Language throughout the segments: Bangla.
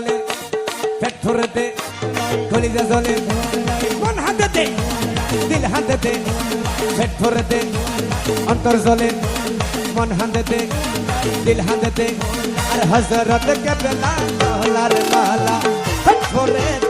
জলে, পেট ধরেতে কলিজা জলে। মন হাতেতে? দিল হাতেতে, পেট ধরেতে অন্তর জলে। মন হাতেতে, দিল হাতেতে, আর হজরত কে বেলা মালার মালা, পেট ফুরেতে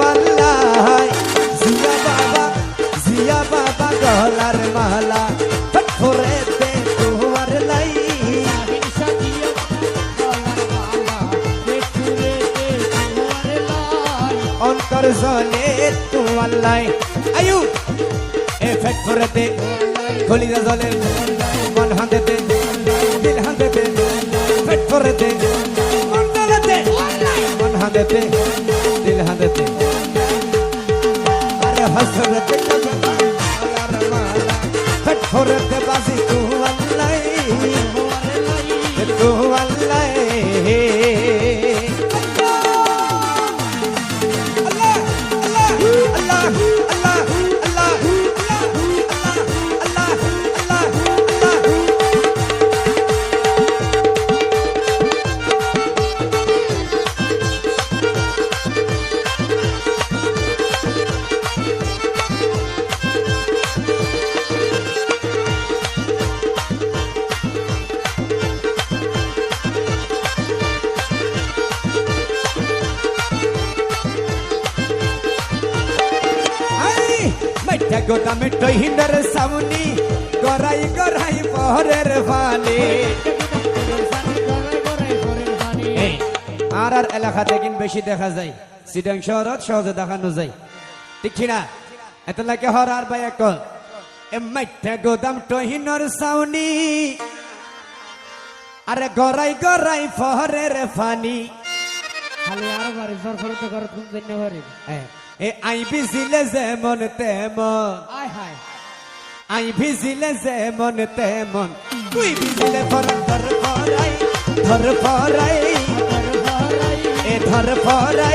অন্তর জলে তু আল্লাহ। আয়ু, এ ফেট ফরেতে কলিজা জলে মন ফেট মন মন হাঁদেতে, দিল হাঁদেতে। আরে হসরতে কবলা মালা ফেট ফরেতে বাজি মাইটা গোটা মিঠই হিন্দার সামনি গরাই গরাই পহরের ফানি আর আর এলাকাতে কিন বেশি দেখা যায় সিডাং শহরত সহজে দেখানো যায় ঠিক না এত লাগে হর আর বাই এক এ মাইটা গোদাম টহিনর সাউনি আরে গরাই গরাই পহরের ফানি খালি আর বাড়ি সরফর তো করে তুমি জন্য বাড়ি এ, আই ভিজিলে যেমন তেমন। হায়। আই ভিজিলে যেমন তেমন। তুই ভিজিলে ধর ধর ফরাই ধর ফরাই এ ধর ফরাই